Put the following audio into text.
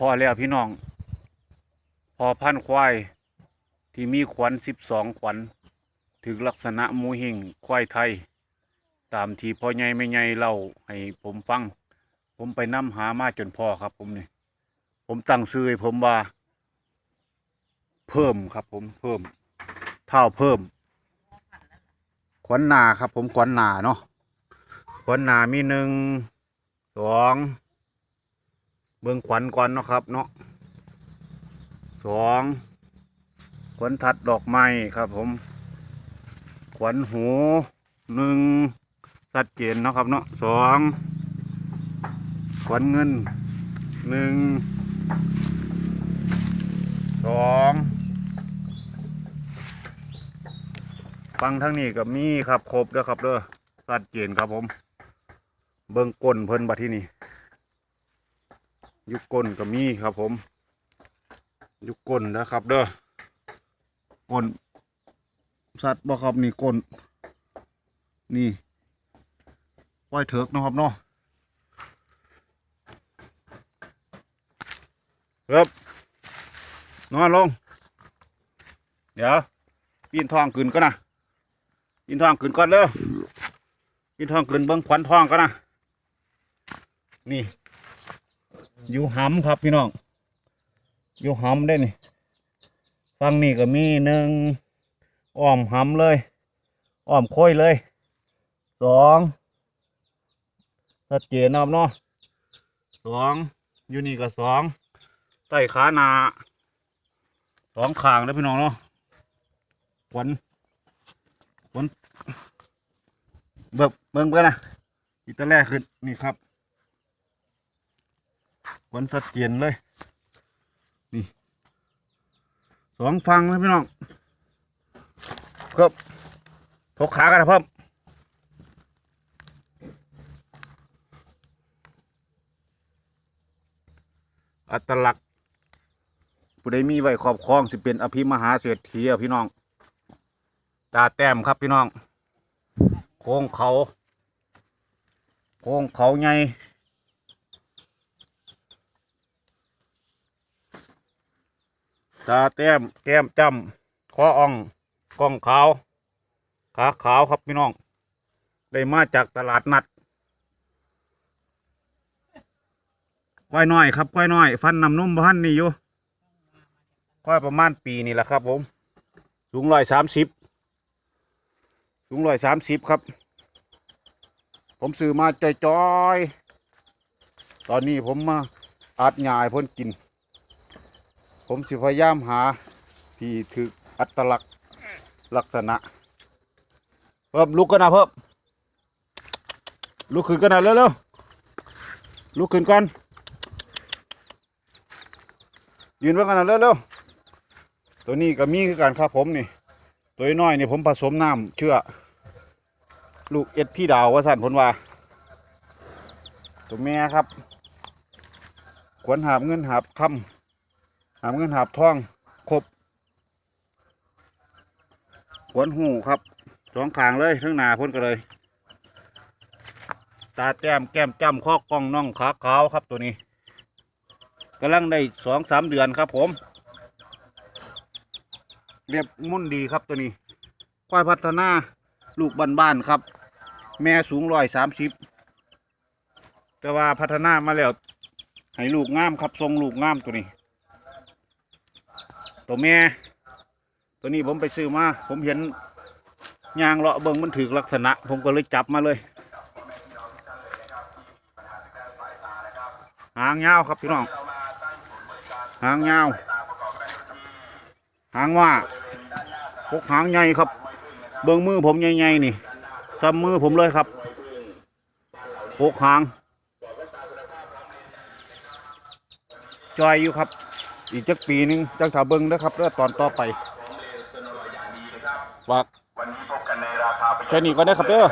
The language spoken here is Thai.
พอแล้วพี่น้อง พอพันควาย ที่มีขวัญสิบสองขวัญถึงลักษณะมูหิ่งควายไทย ตามที่พ่อใหญ่ไม่ใหญ่เล่าให้ผมฟัง ผมไปนํหามาจนพอครับ ผมนี่ผมตั้งซื้อผมว่า เพิ่มครับ ผมเพิ่ม เท่าเพิ่ม ขวัญนาครับ ผมขวัญนาเนาะขวัญนามีหนึ่งสอง เบิ่งขวัญก่อนเนาะครับ เนาะสองขวัญทัดดอกไม้ครับผม ขวัญหูหนึ่งสัดเจนเนาะครับเนาะสองขวัญเงินหนึ่งสองฟังทั้งนี้กับมีครับครบเด้อครับเด้อสัดเจนครับผม เบิ่งก้นเพิ่นบัดที่นี่ ยุกก้นก็มีครับผม ยุกก้นนะครับ เด้อก้นสัตว์บ่ครับนี่ก้นนี่ปล่อยเถิกนะครับเนาะครับนอนลง เดี๋ยวปีนทองขึ้นก็นะปีนทองขึ้นก่อนเร็วปีนทองขึ้นเบิ้งขวัญทองก็นะนี่ อยู่หำครับพี่น้องอยู่หำได้นี่ฟังนี่ก็มีหนึ่งอ้อมหำเลยอ้อมโค้ยเลยสองชัดเจนนะครับเนาะสองอยู่นี่ก็สองใต้ขาหนาสองขางแล้วพี่น้องเนาะขวัญขวัญเบิกเบิ่งกันนะอีตะแรกขึ้นนี่ครับ วัญชัดเจนเลย นี่สองฟังนะพี่น้องครับทกขากันนะเพิ่มอัตลักษณ์ผู้ใดมีไว้ครอบครองสิเป็นอภิมหาเศรษฐีพี่น้อง ตาแต้มครับพี่น้อง โค้งเขา โค้งเขาให ตาแต้มแก้มจ้ำคออ่องกล้องขาว ขาขาวครับพี่น้อง ได้มาจากตลาดนัดควายน้อยครับควายน้อย ฟันนำนุ่มบ้านนี่อยู่ควายประมาณปีนี่แหละครับ ผมสูงร้อยสามสิบสูงร้อยสามสิบครับ ผมซื้อมาจอยๆ ตอนนี้ผมมาอัดหยายพ้นกิน ผมสิพยายามหาที่ถึกอัตลักษณ์ลักษณะ เพิ่มลุกกันนะเพิ่มลุกขึ้นกันนะเร็วๆลุกขึ้นก่อนยืนไว้กันนะเร็วๆตัวนี้ก็มีคือกันครับผมนี่ ตัวน้อยนี่ผมผสมน้ำเชื่อ ลูกเอ็ดพี่ดาวว่าสั่นผลว่าตัวแม่ครับขวนหาบเงินหาบคำ หาบเงินหาบทองครบขวนหูครับสองขางเลยทั้งหนาพ้นกันเลย ตาแต้มแก้มจ้ำข้อกล้องน่องขาขาวครับตัวนี้กำลังได้สองสามเดือนครับผม เรียบมุ่นดีครับตัวนี้ ควายพัฒนาลูกบ้านๆครับ แม่สูงร้อยสามสิบแต่ว่าพัฒนามาแล้วให้ลูกงามครับทรงลูกงามตัวนี้ ตัวแม่ ตัวนี้ผมไปซื้อมา ผมเห็นยางเลาะเบิงมันถือลักษณะ ผมก็เลยจับมาเลย หางยาวครับพี่น้อง หางยาว หางว่าพกหางใหญ่ครับ เบิงมือผมใหญ่ๆนี่ซ้ำมือผมเลยครับพกหาง จอยอยู่ครับ อีกจักปีหนึงจังถ้าเบิงนะครับแล้วตอนต่อไปฝากแค่นี้ก็ได้ครับเด้อ